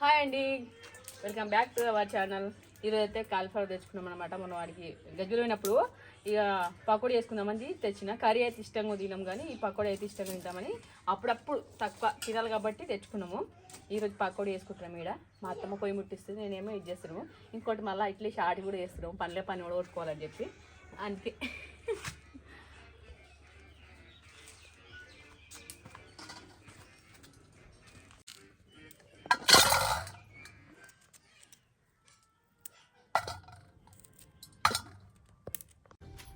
Hi అండి welcome back to our channel ఈరోజు అయితే కాలిఫ్లవర్ తెచ్చుకున్నాం అనమాట మనం వాడికి గజ్జలు పోయినప్పుడు ఇక పకోడీ వేసుకుందామని తెచ్చిన. కర్రీ అయితే ఇష్టంగా తినాం కానీ ఈ పకోడీ అయితే ఇష్టంగా తింటామని అప్పుడప్పుడు తక్కువ తినాలి కాబట్టి తెచ్చుకున్నాము. ఈరోజు పకోడీ వేసుకుంటున్నాం ఈడ. మా అత్తమ్మ పొయ్యి ముట్టిస్తుంది నేనేమో ఇది చేస్తున్నాము. ఇంకోటి మళ్ళీ ఇట్లే షార్ట్ కూడా వేస్తున్నాము పనిలే పని కూడా కొట్టుకోవాలని చెప్పి. అందుకే.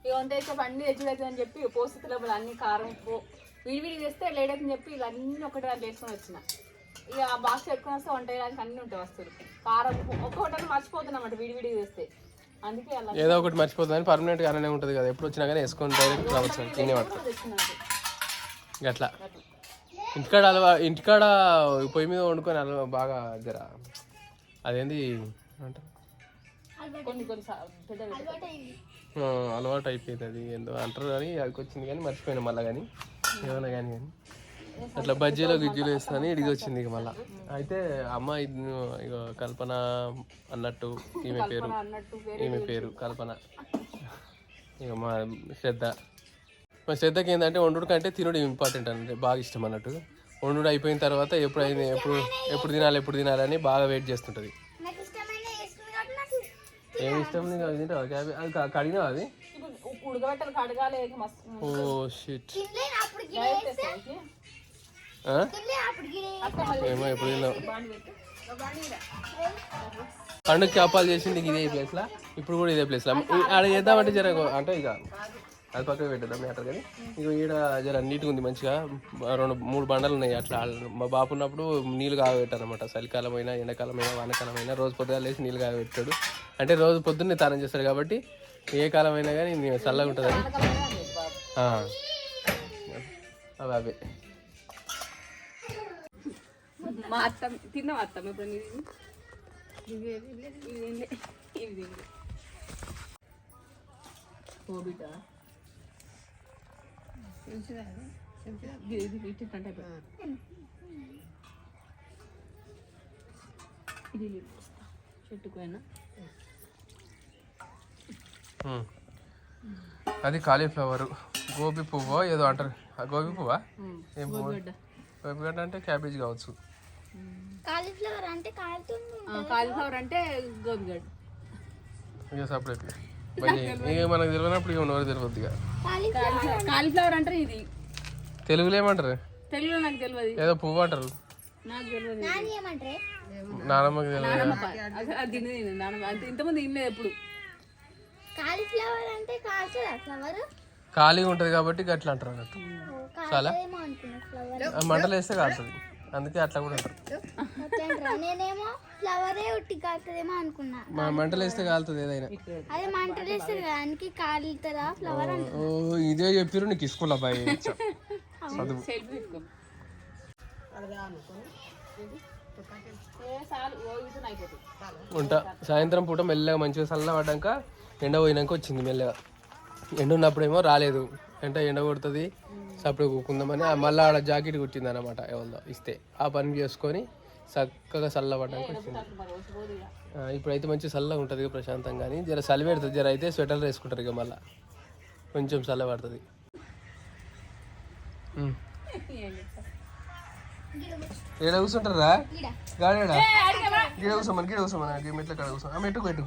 ఇక వంట అయితే అన్ని తెచ్చుడైతే అని చెప్పి పోస్తున్నప్పుడు అన్ని కారం ఉప్పు విడివిడి వేస్తే లేడని చెప్పి ఇలా అన్ని ఒకటి దాంట్లో వేసుకొని వచ్చిన. ఇక ఆ బాక్స్ పెట్టుకొని వస్తే వంట చేయడానికి అన్ని ఉంటాయి వస్తువులు. కారం ఉప్పు ఒక్కొక్కటి మర్చిపోతున్నాం అన్నమాట విడివిడి వేస్తే అందుకే అలా ఏదో ఒకటి మర్చిపోతుందని పర్మనెంట్గా అలానే ఉంటుంది కదా. ఎప్పుడు వచ్చినా కానీ వేసుకొని డైరెక్ట్ రావచ్చు తినే తెచ్చినారు అట్లా ఇంటికాడ అలవా ఇంటికాడ పొయ్యి మీద వండుకొని అలవా బాగా జర అదేంది? అంటారు కొన్ని కొన్ని పెద్ద అలవాటు అయిపోయింది అది. ఏందో అంటారు కానీ అదికి వచ్చింది కానీ మర్చిపోయినా మళ్ళీ కానీ. ఏమన్నా కానీ కానీ. అట్లా బజ్జీలో గిజ్జీలు వేస్తాను ఇడికి వచ్చింది ఇక మళ్ళీ. అయితే అమ్మ ఇక కల్పన అన్నట్టు ఈమె పేరు. ఈమె పేరు కల్పన. ఇక మా శ్రద్ధ. మా శ్రద్ధకి ఏంటంటే వండుడు కంటే తినడం ఇంపార్టెంట్ అంటే బాగా ఇష్టం అన్నట్టు. వండుడు అయిపోయిన తర్వాత ఎప్పుడు అయింది ఎప్పుడు ఎప్పుడు తినాలి ఎప్పుడు తినాలని బాగా వెయిట్ చేస్తుంటుంది నాకు ఇష్టమైన వేసుకుని కాబట్టి నాకు ఏమి ఇష్టం నీకు అది తింటావా? క్యాబేజ్ అది క- కడిగినావా అది? ఇప్పుడు ఉప్పు ఉడకబెట్టాలి కడగాలి ఇక మస్తు ఓ షిట్. తినలేను అప్పుడు గిన్నె వేస్తే? తినలేను అప్పుడు గిన్నె ఏమో ఎప్పుడు తిన్నావు? బాండి పెట్టు. ఒక బాండి ఈడ. పండుగ చేపాలు చేసింది ఇదే ప్లేస్లా? ఇప్పుడు కూడా ఇదే ప్లేస్లా? ఆడ చేద్దామంటే జర అంటే ఇక అది పక్కన పెట్టేద్దాం మ్యాటర్ కానీ. ఇక ఈడ జర నీట్గా ఉంది మంచిగా. రెండు మూడు బండలు ఉన్నాయి అట్లా. మా బాపు ఉన్నప్పుడు నీళ్ళు కాగబెట్టారు అనమాట చలికాలం అయినా ఎండాకాలం అయినా వానకాలం అయినా రోజు పొద్దుగా లేచి నీళ్ళు కాగబెట్టాడు. అంటే రోజు పొద్దున్నే తానం చేస్తాడు కాబట్టి ఏ కాలం అయినా కానీ నీ- చల్లగా ఉంటుంది కలకలగా ఉంది అవి అవే. మా అత్త తిన్నావా అత్త ఇప్పుడు ఇది ఇది తినలే. ఇది తినలే. ఓ బిడ్డ ఇది ఇది ఇట్టింటే ఇది నీళ్ళు పోస్తా. అది కాలీఫ్లవర్. గోబీ పువ్వు ఏదో అంటారు. ఆ గోబీ పువ్వా? ఏం పువ్వు గోబీ గడ్డ అంటే క్యాబేజ్ కావచ్చు. కాలీఫ్లవర్ అంటే కాలుతుంది కాలిఫ్లవర్ అంటే గోరుగడ్డ ఇక సపరేట్ ఇక మనకు తెలియనప్పుడు ఇక ఉన్నవారు తెలియదు ఇక. కాలీఫ్లవర్. అంటారు ఇది. తెలుగులో ఏమంటారు? తెలుగులో నాకు తెలియదు. ఏదో పువ్వు అంటారు. నాకు తెలియదు. నాని ఏమంటారే? నానమ్మకి తెలియదు. ఇంతమంది తినలేదు ఎప్పుడు? కాలీఫ్లవర్ అంటే కాల్చదా ఫ్లవర్? ఖాళీగా ఉంటుంది కాబట్టి అట్లా అంటారు అన్నట్టు. ఆ మంటలు వేస్తే కాలుతుంది అందుకే అట్లా కూడా అంటారు. అట్లా నేనేమో ఫ్లవరే ఉట్టి కాలుతుందేమో అనుకున్నా. మా మంటలు వేస్తే కాలుతుంది ఏదైనా. అదే మంటలు వేస్తారు కదా అందుకే కాలుతారా ఫ్లవర్ అంటే ఓ ఇదే చెప్పారు నీకు స్కూల్ అబ్బాయి చదువు. ఉంటా. సాయంత్రం పూట మెల్లగా మంచిగా చల్ల పడ్డాక ఎండ పోయినాక వచ్చింది మెల్లగా. ఎండ ఉన్నప్పుడేమో రాలేదు. అంటే ఎండ కొడుతుంది. సప్పుడు కూకుందామని ఆ మళ్ళీ ఆడ జాకెట్ కుట్టింది అనమాట ఎవరిదో ఇస్తే. ఆ పని చేసుకొని చక్కగా చల్లబడ్డానికి వచ్చింది. ఇప్పుడైతే మంచి చల్లగా ఉంటుంది ప్రశాంతంగా కానీ జర చలి పెడుతుంది జర అయితే స్వెటర్ వేసుకుంటారు ఇక మళ్ళీ. కొంచెం చల్ల పడుతుంది. ఏడ కూర్చుంటారా? గాడేడా? గిడ కూర్చోమని గిడ కూర్చోమని మెట్ల కాడ కూర్చోమని మెట్టుకు పెట్టు.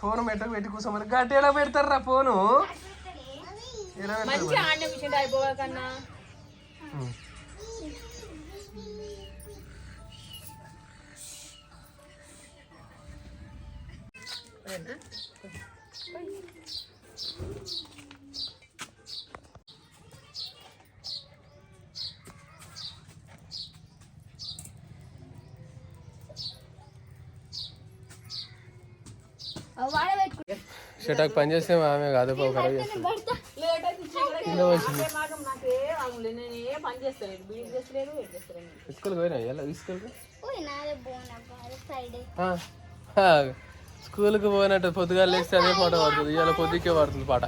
ఫోన్ మెట్టకు పెట్టి కూర్చోమని. గట్టేలా పెడతారా ఫోను. ఎలా పెడతారు మంచిగా ఆడిన మిషన్ అయిపోగా కన్నా. ఉమ్. వాడబెట్టుకుంటా షటాక్ పని చేస్తే ఆమె కాదు పావు ఖరాబ్ చేస్తుంది లేట్ అయితే చీకటి కింద స్కూల్కి పోయినా ఎలా స్కూల్కి పోయినట్టు పొద్దుగా లేస్తే అదే పాట పడుతుంది ఇవాళ పొద్దుకే పడుతుంది పాట.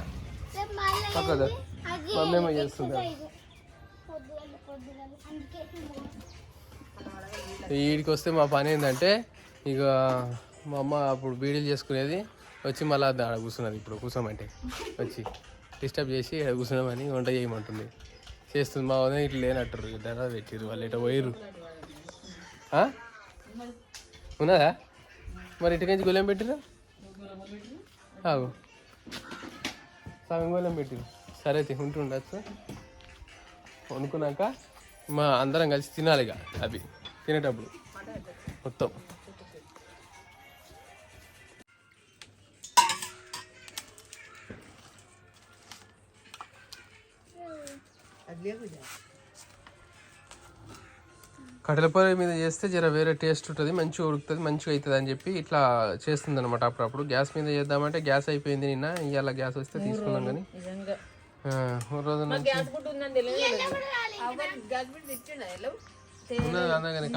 రేపు మళ్ళీ పక్కదా అది మమ్మీ ఏమో చేస్తుంది? వీడికి వస్తే మా పని ఏంటంటే ఇక మా అమ్మ అప్పుడు బీడీలు చేసుకునేది వచ్చి మళ్ళీ ఆడ కూర్చున్నది ఇప్పుడు కూర్చోమంటే వచ్చి. డిస్టర్బ్ చేసి ఇక్కడ కూర్చున్నామని వంట చేయమంటుంది. చేస్తుంది మా వదిన ఇట్లా లేనట్టారు ధర పెట్టిరు వాళ్ళు ఇట్లా పోయిరు ఉన్నదా? మరి ఇటుకంచి గొల్లెం పెట్టిరు ఆగు. సగం గొల్లెం పెట్టిరు సరే అయితే ఉంటుండొచ్చు వండుకున్నాక మా అందరం కలిసి తినాలి ఇక అవి తినేటప్పుడు. మొత్తం. కట్టెల మీద చేస్తే జర వేరే టేస్ట్ ఉంటుంది మంచిగా ఉడుకుతుంది మంచిగా అవుతుంది అని చెప్పి ఇట్లా చేస్తుంది అనమాట అప్పుడప్పుడు. గ్యాస్ మీద చేద్దామంటే గ్యాస్ అయిపోయింది నిన్న ఇవాళ గ్యాస్ వస్తే తీసుకున్నాం కానీ. రోజు ఉన్నది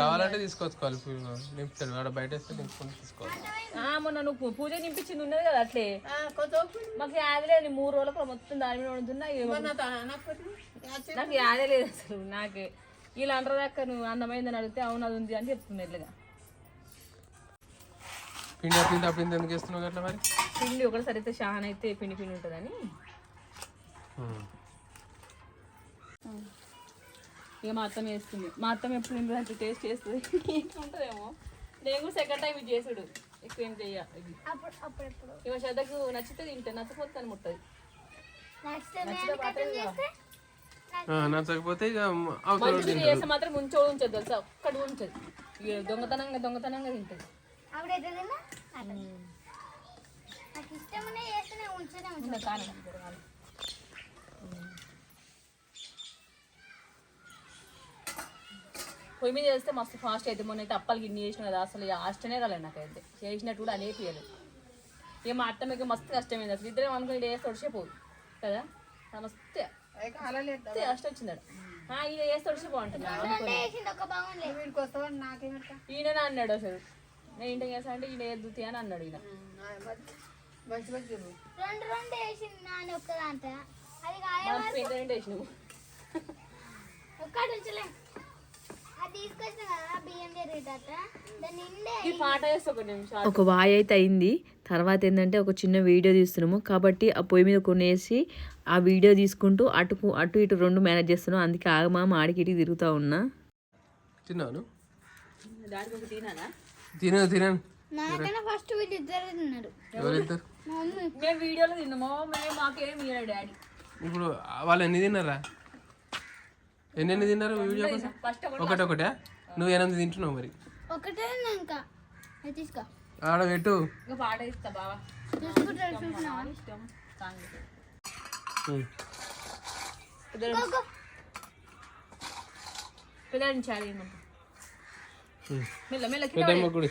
కావాలంటే తీసుకొచ్చుకోవాలి నింపుతాడు వాడు బయట వేస్తే నింపుకొని తీసుకోవాలి. మొన్న నువ్వు పూజ నింపించింది ఉన్నది కదా అట్లే. మాకు యాద లేదు మూడు రోజులకు మొత్తం దాని మీద ఉంటున్నా నాకు యాదే లేదు అసలు నాకు. వీళ్ళు అంటారు దాకా నువ్వు అందమైందని అడిగితే అవును అది ఉంది అని చెప్తుంది ఎట్లుగా పిండి అప్పుడు అప్పుడు ఇంత ఎందుకు వేస్తున్నావు అట్లా మరి? పిండి ఒకటిసారి అయితే షాన్ అయితే పిండి పిండి ఉంటుందని. ఇక మా అత్తమ్మ వేస్తుంది మా అత్తమ్మ ఎప్పుడు అంటే టేస్ట్ చేస్తుంది. ఉంటుందేమో. నేను కూడా సెకండ్ టైం ఇది చేసుడు. ఎక్కువ ఏం చెయ్య ఇవ శ్రద్ధకు నచ్చితే తింటే నచ్చకపోతే అని ముట్టది. నచ్చకపోతే ఇక చేస్తే మాత్రం ఉంచోడు ఉంచదు తెలుసా? ఒక్కటి కూడా ఉంచదు. ఇక దొంగతనంగా దొంగతనంగా తింటది. నాకు ఇష్టమనే చేస్తేనే ఉంచనే ఉంచు పొయ్యి మీద చేస్తే మస్తు ఫాస్ట్ అయితే మొన్న అయితే అప్పాలు గిన్నె చేసిన కదా అసలు ఆస్టనే రాలేదు నాకైతే. చేసినట్టు కూడా అనేపియలేదు ఇక మా అత్త మీకు మస్తు కష్టమైంది అసలు. ఇద్దరం అనుకుని ఇది వేస్తే ఒడిచిపోదు కదా? మస్తు వచ్చిందట. ఆ, ఈయన వేస్తే బాగుంది ఈయన అన్నాడు అసలు. నేను ఇంటికి చేస్తా అంటే ఈయన ఎద్దుతి అని అన్నాడు ఈయన. రెండు రెండు వేసింది నాని ఒక్కదాంట. అది కాయ మనకు పెద్ద వేసినావు ఒక్కటి ఒక నిమిషం ఒక వాయి అయితే అయింది. తర్వాత ఏంటంటే ఒక చిన్న వీడియో తీస్తున్నాము. కాబట్టి ఆ పొయ్యి మీద కొనేసి ఆ వీడియో తీసుకుంటూ అటు అటు ఇటు రెండు మేనేజ్ చేస్తున్నాం. అందుకే ఆగమామ ఆడికి ఇటు తిరుగుతూ ఉన్నా. తిన్నాను? తినానా తినను. ఫస్ట్ వీడియోలో తిన్నాము. మాకేం డాడీ. ఇప్పుడు వాళ్ళు ఎన్ని తిన్నారా? ఎన్ని ఎన్ని తిన్నారు వీడియో కోసం? ఫస్ట్ ఒకటి ఒకటే నువ్వు ఎనిమిది తింటున్నావు మరి. ఒకటే తిన్నా ఇంకా అది తీసుకో. ఆడ పెట్టు. గుడి?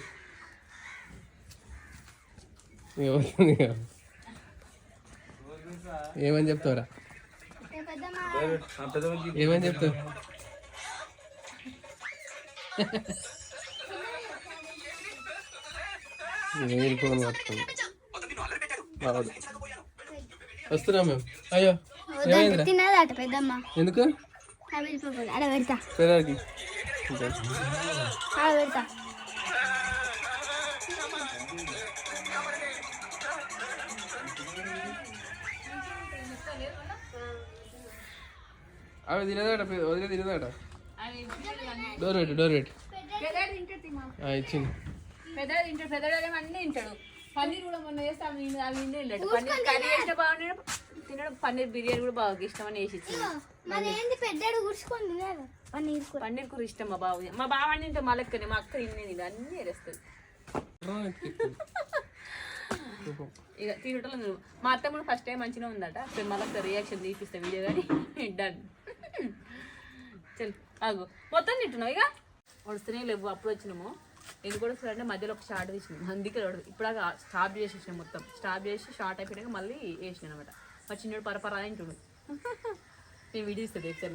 ఏమని చెప్తావురా? ఏమని చెప్తావు నేను ఫోన్ పట్టుకుంది. వస్తున్నాం మేము. అయ్యో పెద్దమ్మ. ఎందుకు? పెడతా. అవి తినదాట వదిలే తినదాట డోర్ పెట్టు డోర్ పెట్టు. ఇచ్చింది. పెద్దడు తింటాడు పెద్దడు ఏమో అన్నీ తింటాడు. పన్నీర్ కూడా మొన్న చేస్తే అవి ఇన్ని- అవి ఇన్ని తింటాడు పన్నీర్ కర్రీ చేస్తే బాగున్నాడు తినడు పన్నీర్ బిర్యానీ కూడా బాగా ఇష్టం అని వేసి ఇచ్చింది పెద్దడు కూర్చుకొని పన్నీర్. కూర పన్నీర్ కూర ఇష్టం మా బావ మా బావ తింటే మా లెక్కనే మా అక్క తిన్నే తింటే అన్నీ వేస్తుంది ఇక తినటం. మా అత్త కూడా ఫస్ట్ టైం మంచిగా ఉందట. మళ్ళీ రియాక్షన్ తీపిస్తా వీడియో కానీ. డన్ చల్ ఆగు. మొత్తం తింటున్నావు ఇక? వడుస్తూనే లేవు అప్పుడు వచ్చినాము. ఎందుకు కూడా అంటే మధ్యలో ఒక షార్ట్ తీసినాం. అందుకే. ఇప్పుడు స్టాప్ చేసేసినాం మొత్తం. స్టాప్ చేసి షార్ట్ అయిపోయాక మళ్ళీ వేసినాం అనమాట మా చిన్నోడు పరపరా తింటుడు నేను వీడియో ఇస్తుంది ఒకసారి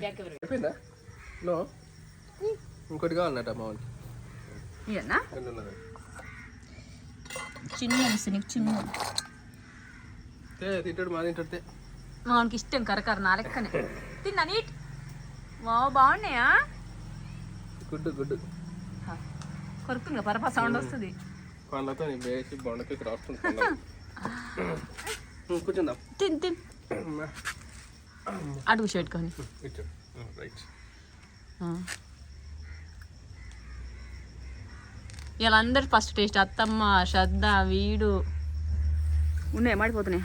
బ్యాక్ ఎవరు? అయిపోయిందా? నో ఇంకోటి కావాలన్నట మా ఇవన్నా చిన్న నీకు చిన్న తింటాడు మా తింటాడు తే. వానికి ఇష్టం కరకర నా లెక్కనే. తిన్నా నీట్? మా బాగున్నాయా? గుడ్డు గుడ్డు కొరుకుతుందా పరప సౌండ్ వస్తుంది. నీ వేసి బొండకి రాస్తుంది కూర్చుందాం. తిన్ తిన్. అడుగు పెట్టుకొని ఇటు రైట్. ఇలా అందరు ఫస్ట్ టేస్ట్ అత్తమ్మ శ్రద్ధ వీడు. ఉన్నాయి మాడిపోతున్నాయి.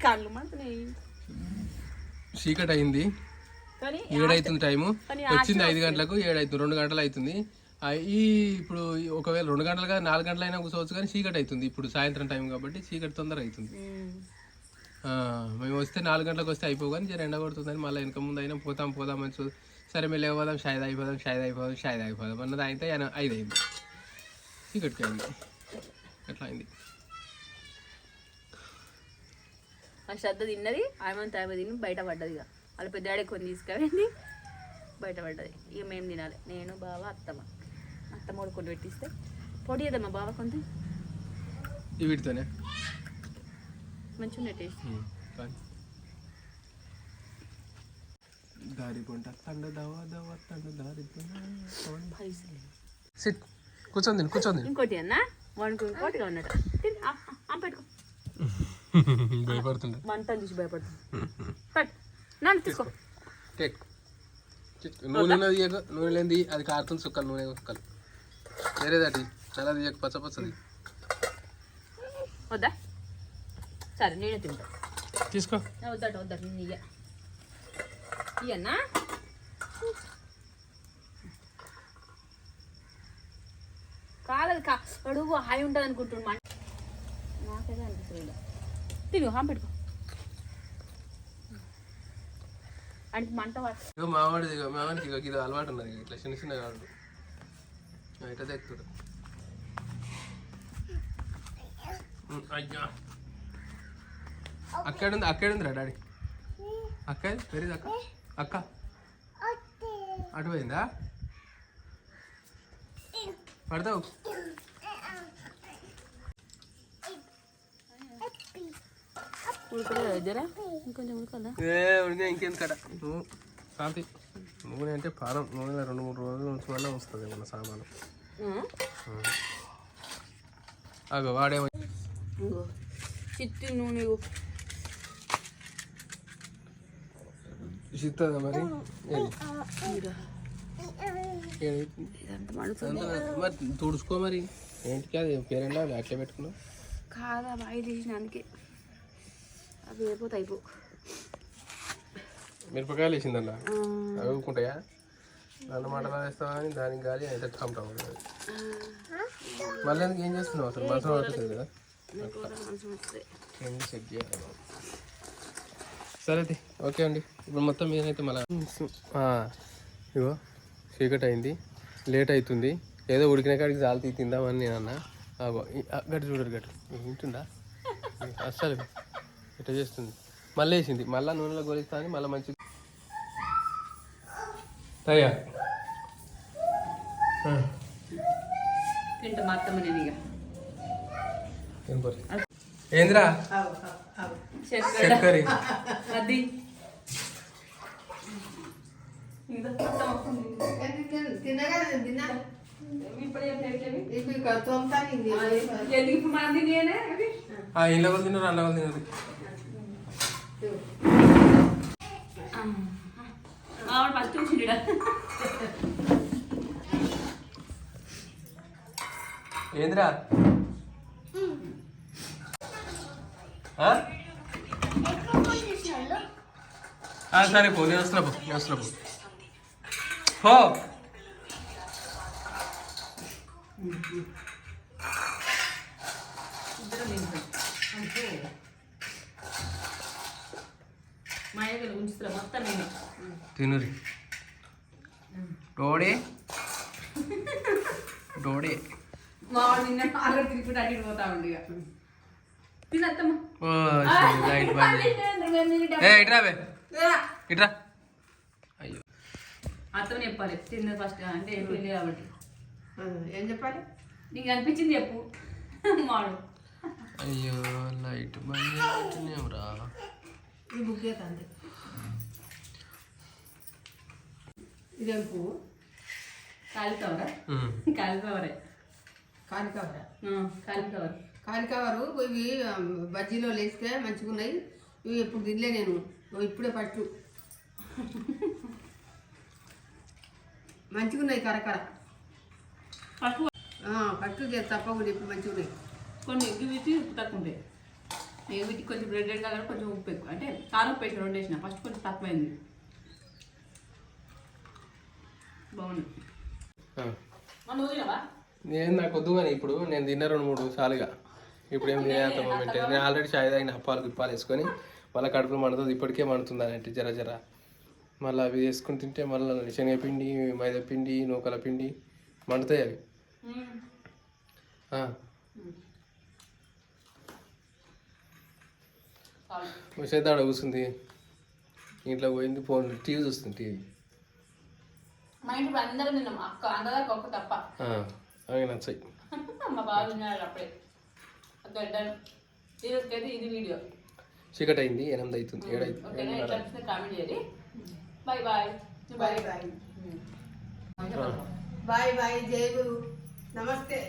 కళ్ళు మాడుతున్నాయి చీకటి అయింది ఏడైతుంది టైము. వచ్చింది ఐదు గంటలకు ఏడైతుంది రెండు గంటలు అవుతుంది ఈ ఇప్పుడు ఒకవేళ రెండు గంటలుగా నాలుగు గంటలు అయినా కూర్చోవచ్చు కానీ చీకటి అవుతుంది ఇప్పుడు సాయంత్రం టైం కాబట్టి చీకటి తొందర అవుతుంది మేము. వస్తే నాలుగు గంటలకు వస్తే అయిపోవు కానీ జర ఎండ కొడుతుందని మళ్ళీ వెనక ముందు అయినా పోతాం పోదాం అని సరే మేము లేకపోదాం షాయిద్ అయిపోదాం షాయిద్ అయిపోదాం షాయిద్ అయిపోదాం అన్నది అయితే ఐదు అయింది చీకటికి అయింది. ఎట్లా అయింది ఆ శ్రద్ధ తిన్నది ఆమె ఆమె తిని బయట పడ్డది ఇక. వాళ్ళ పెద్ద డాడీ కొన్ని తీసుకెళ్ళింది బయట పడ్డది. ఇక మేము తినాలి. నేను బావ అత్తమ్మ. అత్తమ్మ కూడా కొన్ని పెట్టిస్తే. పొడి చేద్దామా బావ కొంత. వీటితోనే? మంచిగా టేస్ట్. దారి పొంట తండ దవ దవ తండ దారి సిట్. కూర్చొని తిను కూర్చొని ఇంకోటి అన్న వానికి ఇంకోటిగా ఉన్నట్టు పెట్టుకో. భయపడుతుండ మంటను చూసి భయపడుతుంది పట్టు. నన్ను తీసుకో. టేక్ నూనె ఇయ్యక నూనె లేనిది అది కారుతుంది సుక్కలు నూనె సుక్కలు వేరేదాటి చాలా తీయక పచ్చ పచ్చది. వద్దా? సరే నేనే తింటా. తీసుకో. నా వద్దట వద్దట నేను ఇయ్య. ఇయ్యన్నా? కాలేదు కా వాడు హాయి ఉంటుంది అనుకుంటున్నా నాకేదో అనిపిస్తుంది తిను హాం పెట్టుకో. అంటే మంట మావాడిది మావాడికి ఇది అలవాటు ఉన్నది ఇట్లా చిన్న చిన్న కాడు ఇట్లా తెక్కుతాడు ఉమ్, అయ్యా. అక్కడ ఉంది అక్కడ ఉందిరా డాడీ. అక్క వెరీ అక్క. అక్క. అటు పోయిందా? పడతావు. ఉడకలేదు ఇంకొంచెం ఏ కడ నువ్వు శాంతి నూనె అంటే పారం. నూనె రెండు మూడు రోజులు ఉంచమన్నా వస్తుంది మన సామాను. అగో వాడేమో. చిట్టి నూనె. చిత్తదా మరి? మరి తుడుచుకో మరి. ఏంటికి అది? పేరెండా అట్లే పెట్టుకున్నావు? కాదా బాగా తీసిన అందుకే అవి అయిపో మిరపకాయలు వేసిందల్లా అవి ఊరుకుంటాయా? నన్ను మంటలు వేస్తావా అని దానికి గాలి అయితే కంటావు మళ్ళీ ఎందుకు ఏం చేస్తున్నావు అసలు? మనసు పడుతుంది కదా. చెక్ చేయాలి సరే అది. ఓకే అండి. ఇప్పుడు మొత్తం మీదైతే మళ్ళీ ఇగో చీకటి అయింది. లేట్ అవుతుంది. ఏదో ఉడికిన కాడికి జాలి తీ తిందామని నేను అన్న. గట్టి చూడరు గట్టి. వింటుందా? అస్సలు ఇట్లా చేస్తుంది? మళ్ళీ వేసింది. మళ్ళీ నూనెలో గోలిస్తా అని మళ్ళీ మంచి తయ్యా తింటా మా అత్తమ్మ నేను ఇక. ఏంద్రా? చక్కెర ఇంట్లో వాళ్ళు తిన్నారు అన్న వాళ్ళు తిన్నారు ఆవిడ ఫస్ట్ చూసిండు ఏంద్రా? సరే పో నేను వస్తున్నా పో నేను వస్తున్నా పో. పో మా అయ్యగారు ఉంచుతున్నా మొత్తం నేను. తినురి. డోడే. డోడే. మా వాడు నిన్న ఆగర్ తిరుగుకుంటూ అడిగి పోతా ఉండి ఇక. ఏ ఇట్రా అయ్యో. అత్తమ్మ చెప్పాలి తిన్నది ఫస్ట్ అంటే పెళ్ళి కాబట్టి. ఏం చెప్పాలి? నీకు అనిపించింది చెప్పు. మాడు. అయ్యో లైట్ బంద్ చేస్తున్నావురా. ఈ బుక్ చేస్తాంది ఇదేం పువ్వు? కాలిఫ్లవరా? కాలిఫ్లవరే. కాలికవర కాలిఫ్లవర్. కాలికవరు ఇవి బజ్జీలో లేస్తే మంచిగా ఉన్నాయి ఇవి ఎప్పుడు తినలే నేను. ఇప్పుడే ఫస్ట్ మంచిగా ఉన్నాయి కరకర ఫస్ట్ ఫస్ట్ తప్పకుండా ఇప్పుడు మంచిగా ఉన్నాయి కొన్ని తక్కువ ఉంటాయి ఎగ్గు వీటి కొంచెం రెడ్ రెడ్ కలర్ కొంచెం ఉప్పు ఎక్కువ. అంటే కారం ఉప్పు వేసిన రెండు వేసిన. ఫస్ట్ కొంచెం తక్కువైంది. బాగుంది. నేను నాకు వద్దు కానీ ఇప్పుడు నేను తిన్న రెండు మూడు సార్లుగా. ఇప్పుడు ఏం తినేంత మూమెంట్ లేదు. నేను ఆల్రెడీ చాయ్ తాగిన అప్పాలు గిప్పాలు వేసుకొని మళ్ళీ కడుపులో మండుతుంది. ఇప్పటికే మండుతుంది అంటే జర జర. మళ్ళీ అవి వేసుకుని తింటే మళ్ళీ శనగపిండి మైదా పిండి నూకల పిండి మండుతాయి అవి. వచ్చేది ఆడ కూర్చుంది ఇంట్లో పోయింది ఫోన్ టీవీ చూస్తుంది టీవీ. మా ఇంట్లో అందరం తిన్నాం. అక్క అందరికి ఒక్క తప్ప అవి నచ్చాయి. మా బాబు తిన్నాడు అప్పుడే. Okay done. ఈరోజుకైతే ఇది వీడియో. చీకటి అయింది ఎనిమిది అవుతుంది ఎట్లా అనిపిస్తుంది కామెంట్ చేయండి. Bye bye. Bye bye. Bye bye జై గురు. నమస్తే.